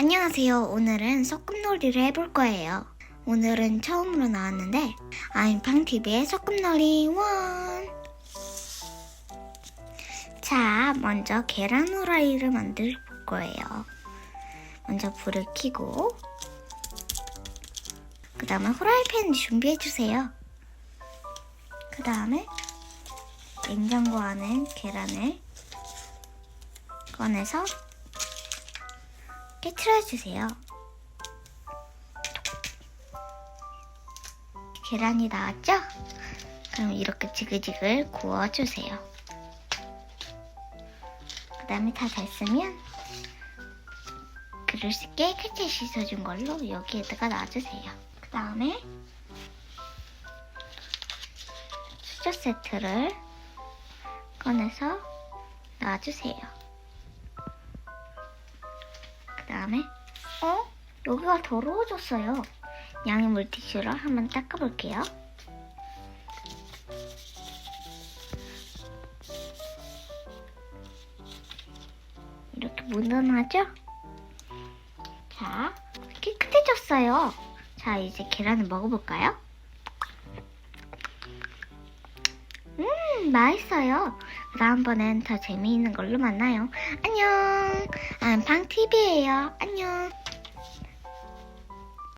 안녕하세요. 오늘은 소꿉놀이를 해볼 거예요. 오늘은 처음으로 나왔는데 아임팡TV의 소꿉놀이 원. 자, 먼저 계란 후라이를 만들 거예요. 먼저 불을 켜고 그 다음에 후라이팬 준비해 주세요. 그 다음에 냉장고 안에 계란을 꺼내서 깨트려 주세요. 계란이 나왔죠? 그럼 이렇게 지글지글 구워주세요. 그 다음에 다 됐으면 그릇을 깨끗이 씻어준 걸로 여기에다가 놔주세요. 그 다음에 수저 세트를 꺼내서 놔주세요. 그 다음에 어? 여기가 더러워졌어요. 양의 물티슈로 한번 닦아볼게요. 이렇게 묻어나죠? 자, 깨끗해졌어요. 자, 이제 계란을 먹어볼까요? 음, 맛있어요. 다음번엔 더 재미있는 걸로 만나요. 안녕. 안팡TV예요. 안녕.